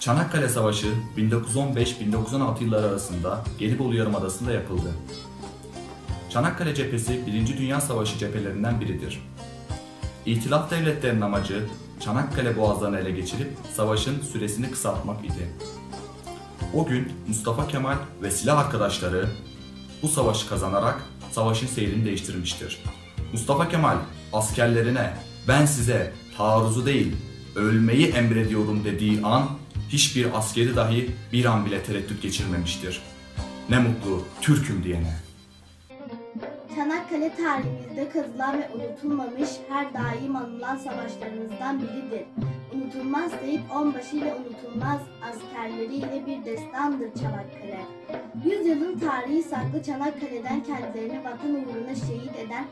Çanakkale Savaşı 1915-1916 yılları arasında Gelibolu Yarımadası'nda yapıldı. Çanakkale cephesi 1. Dünya Savaşı cephelerinden biridir. İtilaf devletlerinin amacı Çanakkale boğazlarını ele geçirip savaşın süresini kısaltmak idi. O gün Mustafa Kemal ve silah arkadaşları bu savaşı kazanarak savaşın seyrini değiştirmiştir. Mustafa Kemal askerlerine ben size taarruzu değil ölmeyi emrediyorum dediği an hiçbir askeri dahi bir an bile tereddüt geçirmemiştir. Ne mutlu Türk'üm diyene. Çanakkale tarihimizde kazılan ve unutulmamış her daim anılan savaşlarımızdan biridir. Unutulmaz Seyit Onbaşı ile unutulmaz askerleriyle bir destandır Çanakkale. Yüzyılın tarihi saklı Çanakkale'den kendilerini vatan uğruna şehit eden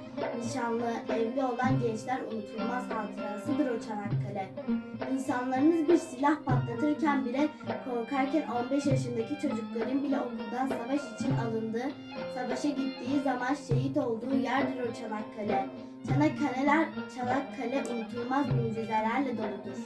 nişanlı, evli olan gençler unutulmaz hatırasıdır o Çanakkale. İnsanlarınız bir silah patlatırken bile korkarken 15 yaşındaki çocukların bile okuldan savaş için alındığı Savaşa gittiği zaman şehit olduğu yerdir o Çanakkale. Çanakkale'ler, Çanakkale unutulmaz mucizelerle doludur.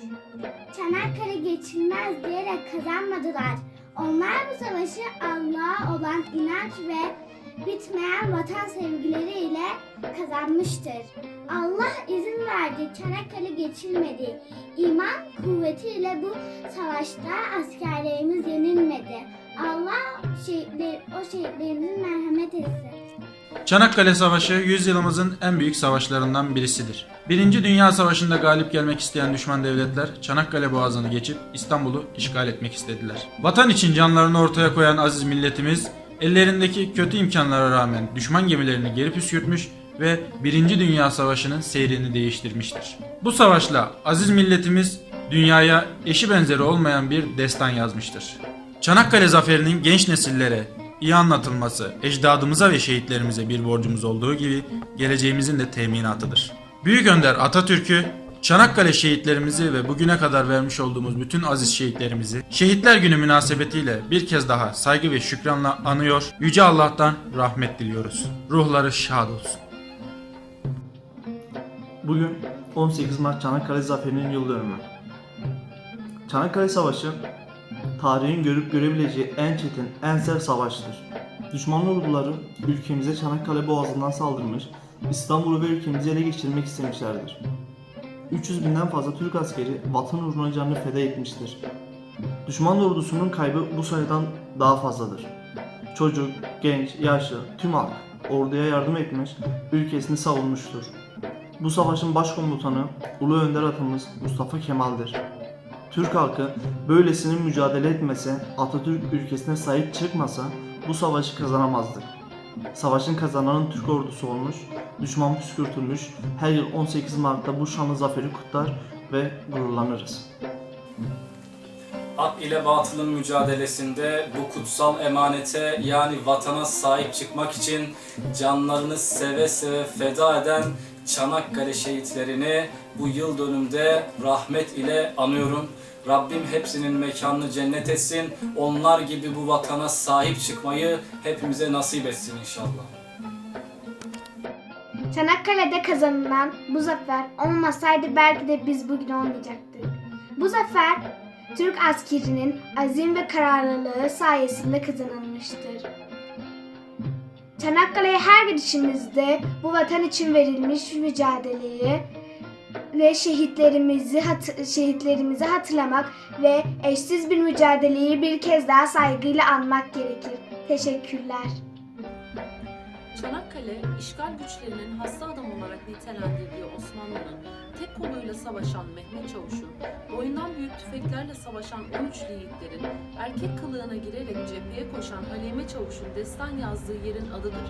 Çanakkale geçilmez diyerek kazanmadılar. Onlar bu savaşı Allah'a olan inanç ve bitmeyen vatan sevgileriyle kazanmıştır. Allah izin verdi, Çanakkale geçilmedi. İman kuvvetiyle bu savaşta askerlerimiz yenilmedi. Allah şehitler, o şehitlerimizin merhamet etsin. Çanakkale Savaşı yüzyılımızın en büyük savaşlarından birisidir. Birinci Dünya Savaşı'nda galip gelmek isteyen düşman devletler Çanakkale Boğazı'nı geçip İstanbul'u işgal etmek istediler. Vatan için canlarını ortaya koyan aziz milletimiz ellerindeki kötü imkanlara rağmen düşman gemilerini geri püskürtmüş ve Birinci Dünya Savaşı'nın seyrini değiştirmiştir. Bu savaşla aziz milletimiz dünyaya eşi benzeri olmayan bir destan yazmıştır. Çanakkale zaferinin genç nesillere iyi anlatılması ecdadımıza ve şehitlerimize bir borcumuz olduğu gibi geleceğimizin de teminatıdır. Büyük Önder Atatürk'ü, Çanakkale şehitlerimizi ve bugüne kadar vermiş olduğumuz bütün aziz şehitlerimizi Şehitler Günü münasebetiyle bir kez daha saygı ve şükranla anıyor, Yüce Allah'tan rahmet diliyoruz. Ruhları şad olsun. Bugün 18 Mart Çanakkale Zaferi'nin yıl dönümü. Çanakkale Savaşı tarihin görüp görebileceği en çetin, en sert savaştır. Düşman orduları ülkemize Çanakkale Boğazı'ndan saldırmış, İstanbul'u ve ülkemizi ele geçirmek istemişlerdir. 300 binden fazla Türk askeri vatan uğruna canını feda etmiştir. Düşman ordusunun kaybı bu sayıdan daha fazladır. Çocuk, genç, yaşlı, tüm halk orduya yardım etmiş, ülkesini savunmuştur. Bu savaşın başkomutanı Ulu Önder atamız Mustafa Kemal'dir. Türk halkı böylesinin mücadele etmese, Atatürk ülkesine sahip çıkmasa bu savaşı kazanamazdık. Savaşın kazananın Türk ordusu olmuş, düşman püskürtülmüş, her yıl 18 Mart'ta bu şanlı zaferi kutlar ve gururlanırız. Hak ile batılın mücadelesinde bu kutsal emanete yani vatana sahip çıkmak için canlarını seve seve feda eden Çanakkale şehitlerini bu yıl dönümde rahmet ile anıyorum. Rabbim hepsinin mekanını cennet etsin. Onlar gibi bu vatana sahip çıkmayı hepimize nasip etsin inşallah. Çanakkale'de kazanılan bu zafer olmasaydı belki de biz bugün olmayacaktık. Bu zafer Türk askerinin azim ve kararlılığı sayesinde kazanılmıştır. Çanakkale'ye her gidişimizde bu vatan için verilmiş mücadeleyi ve şehitlerimizi hat- şehitlerimizi hatırlamak ve eşsiz bir mücadeleyi bir kez daha saygıyla anmak gerekir. Teşekkürler. Çanakkale, işgal güçlerinin hasta adam olarak nitelendirdiği Osmanlı'nın koluyla savaşan Mehmet Çavuş'un, boyundan büyük tüfeklerle savaşan 13 yiğitlerin, erkek kılığına girerek cepheye koşan Halime Çavuş'un destan yazdığı yerin adıdır.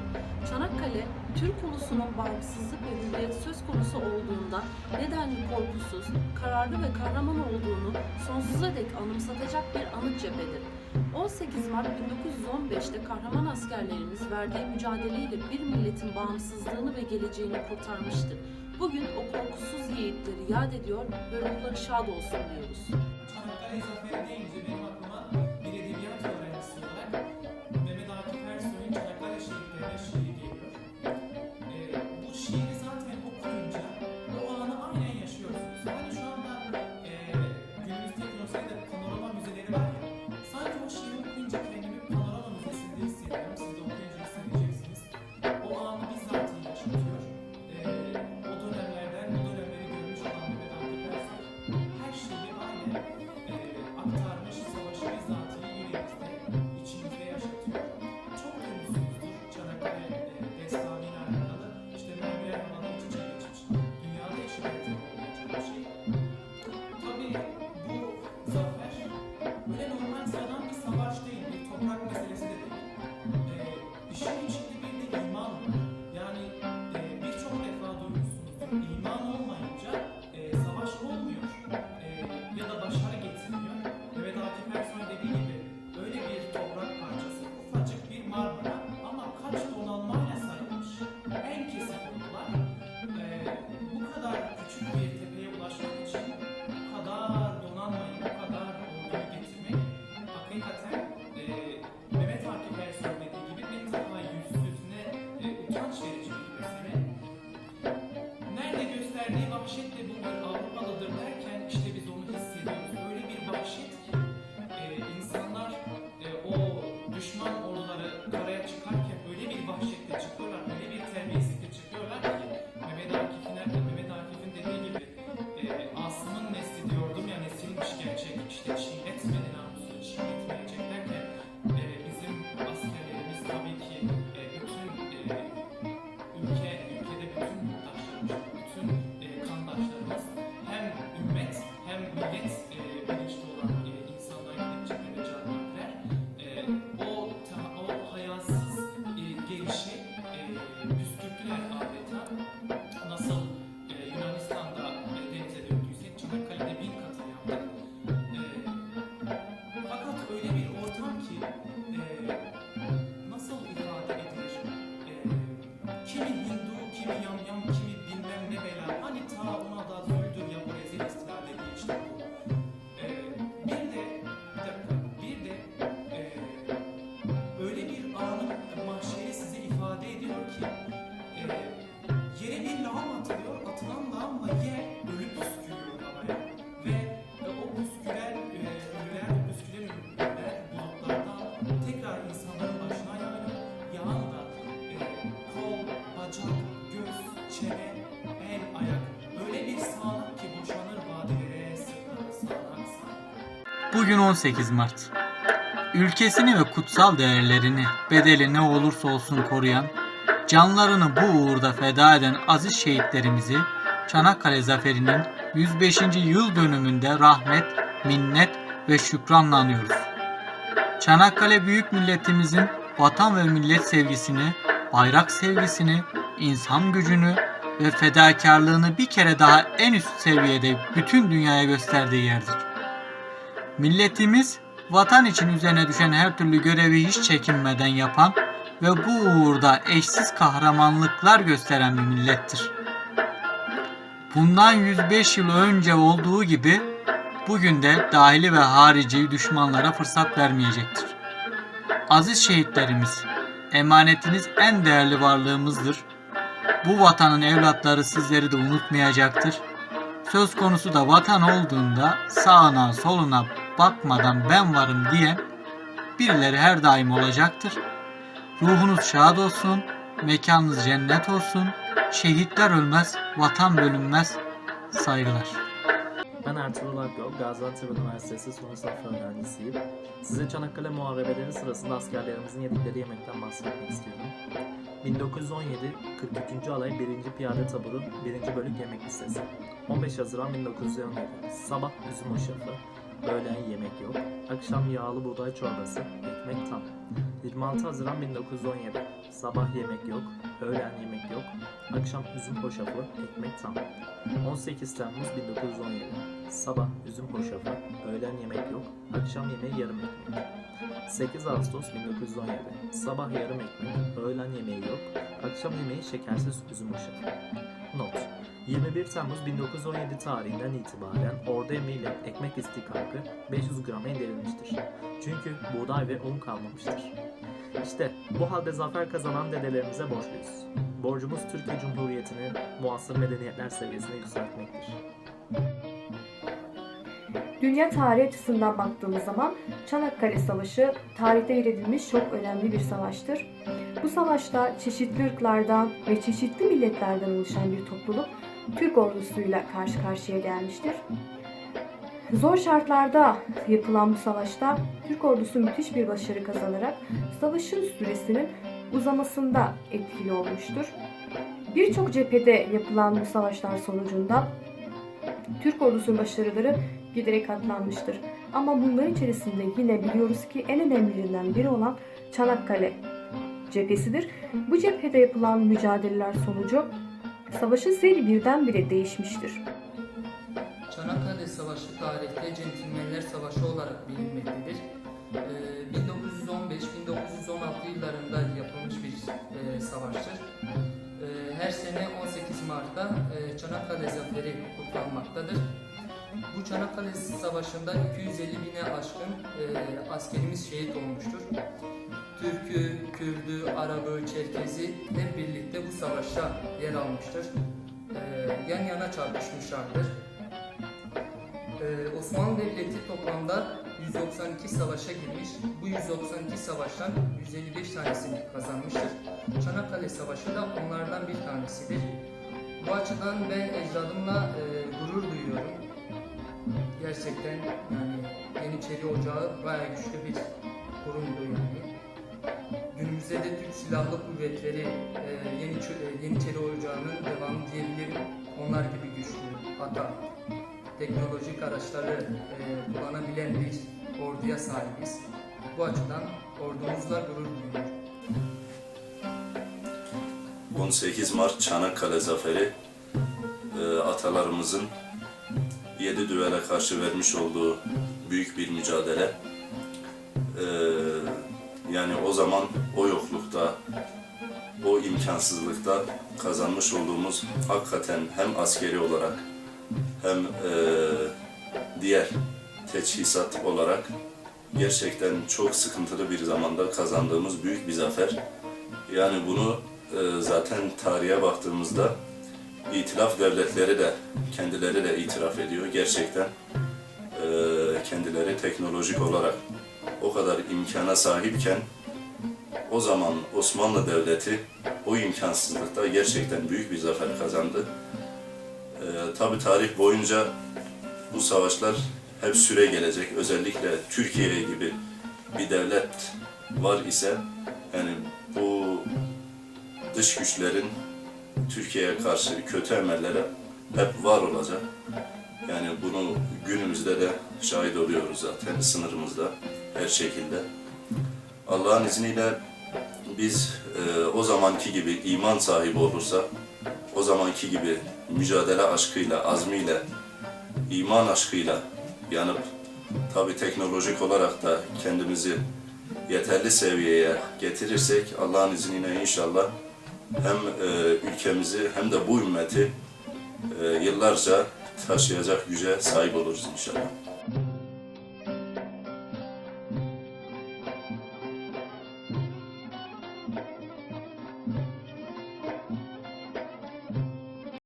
Çanakkale, Türk ulusunun bağımsızlık ve hürriyet söz konusu olduğunda nedenli korkusuz, kararlı ve kahraman olduğunu sonsuza dek anımsatacak bir anıt cephedir. 18 Mart 1915'te kahraman askerlerimiz verdiği mücadeleyle bir milletin bağımsızlığını ve geleceğini kurtarmıştır. Bugün o korkusuz yiğitleri yad ediyor ve ruhları şad olsun diyoruz. Çanakkale Zaferi deyince benim kol, bacak, göz, çene, el, ayak öyle bir sağlık ki boşanır vadelere. Bugün 18 Mart. Ülkesini ve kutsal değerlerini bedeli ne olursa olsun koruyan, canlarını bu uğurda feda eden aziz şehitlerimizi Çanakkale Zaferi'nin 105. yıl dönümünde rahmet, minnet ve şükranla anıyoruz. Çanakkale Büyük Milletimizin vatan ve millet sevgisini, bayrak sevgisini, insan gücünü ve fedakarlığını bir kere daha en üst seviyede bütün dünyaya gösterdiği yerdir. Milletimiz vatan için üzerine düşen her türlü görevi hiç çekinmeden yapan ve bu uğurda eşsiz kahramanlıklar gösteren bir millettir. Bundan 105 yıl önce olduğu gibi bugün de dahili ve harici düşmanlara fırsat vermeyecektir. Aziz şehitlerimiz, emanetiniz en değerli varlığımızdır. Bu vatanın evlatları sizleri de unutmayacaktır. Söz konusu da vatan olduğunda sağına soluna bakmadan ben varım diyen birileri her daim olacaktır. Ruhunuz şad olsun, mekanınız cennet olsun, şehitler ölmez, vatan bölünmez. Saygılar. Ben Ertuğrul Akgöl, Gaziantep Üniversitesi son sınıf öğrencisiyim. Size Çanakkale Muharebeleri sırasında askerlerimizin yedikleri yemekten bahsetmek istiyorum. 1917 43. Alay 1. Piyade Taburu 1. Bölük Yemek Listesi 15 Haziran 1917 Sabah üzüm hoşafı Öğlen yemek yok. Akşam yağlı buğday çorbası Ekmek tam. 26 Haziran 1917 Sabah yemek yok Öğlen yemek yok. Akşam üzüm hoşafı Ekmek tam. 18 Temmuz 1917 Sabah üzüm hoşafı, öğlen yemek yok, akşam yemeği yarım ekmek. 8 Ağustos 1917 Sabah yarım ekmek, öğlen yemeği yok, akşam yemeği şekersiz üzüm hoşafı. Not 21 Temmuz 1917 tarihinden itibaren ordu emeğiyle ekmek istikakı 500 grama indirilmiştir. Çünkü buğday ve un kalmamıştır. İşte bu halde zafer kazanan dedelerimize borçluyuz. Borcumuz Türkiye Cumhuriyeti'ni muasır medeniyetler seviyesine yükseltmektir. Dünya tarihi açısından baktığımız zaman Çanakkale Savaşı tarihte yer edilmiş çok önemli bir savaştır. Bu savaşta çeşitli ırklardan ve çeşitli milletlerden oluşan bir topluluk Türk ordusuyla karşı karşıya gelmiştir. Zor şartlarda yapılan bu savaşta Türk ordusu müthiş bir başarı kazanarak savaşın süresinin uzamasında etkili olmuştur. Birçok cephede yapılan bu savaşlar sonucunda Türk ordusunun başarıları giderek katlanmıştır. Ama bunların içerisinde yine biliyoruz ki en önemlilerinden biri olan Çanakkale cephesidir. Bu cephede yapılan mücadeleler sonucu savaşın seyri birdenbire değişmiştir. Çanakkale Savaşı tarihte Centilmenler Savaşı olarak bilinmektedir. Ee, 1915-1916 yıllarında yapılmış bir e, savaştır. Ee, her sene 18 Mart'ta e, Çanakkale Zaferi kutlanmaktadır. Bu Çanakkale Savaşı'nda 250 bine aşkın e, askerimiz şehit olmuştur. Türk'ü, Kürd'ü, Arap'ı, Çerkez'i hep birlikte bu savaşta yer almıştır. Ee, yan yana çarpışmışlardır. Ee, Osmanlı Devleti toplamda 192 savaşa girmiş. Bu 192 savaştan 155 tanesini kazanmıştır. Çanakkale Savaşı da onlardan bir tanesidir. Bu açıdan ben ecdadımla e, gurur duyuyorum. Gerçekten yani Yeniçeri Ocağı bayağı güçlü bir kurumdu yani. Günümüzde de Türk Silahlı Kuvvetleri e, Yeniçeri, e, Yeniçeri Ocağı'nın devamı diyebilirim. Onlar gibi güçlü. Hatta teknolojik araçları e, kullanabilen bir orduya sahibiz. Bu açıdan ordumuzla gurur duyuyorum. 18 Mart Çanakkale Zaferi e, atalarımızın yedi düvele karşı vermiş olduğu büyük bir mücadele. E, yani o zaman o yoklukta, o imkansızlıkta kazanmış olduğumuz hakikaten hem askeri olarak hem e, diğer teçhizat olarak gerçekten çok sıkıntılı bir zamanda kazandığımız büyük bir zafer. Yani bunu e, zaten tarihe baktığımızda itilaf devletleri de kendileri de itiraf ediyor. Gerçekten e, kendileri teknolojik olarak o kadar imkana sahipken o zaman Osmanlı Devleti o imkansızlıkta gerçekten büyük bir zafer kazandı. E, Tabi tarih boyunca bu savaşlar hep süre gelecek. Özellikle Türkiye gibi bir devlet var ise yani bu dış güçlerin Türkiye'ye karşı kötü emelleri hep var olacak. Yani bunu günümüzde de şahit oluyoruz zaten sınırımızda her şekilde. Allah'ın izniyle biz e, o zamanki gibi iman sahibi olursa, o zamanki gibi mücadele aşkıyla, azmiyle, iman aşkıyla yanıp tabi teknolojik olarak da kendimizi yeterli seviyeye getirirsek Allah'ın izniyle inşallah hem e, ülkemizi hem de bu ümmeti e, yıllarca taşıyacak güce sahip oluruz inşallah.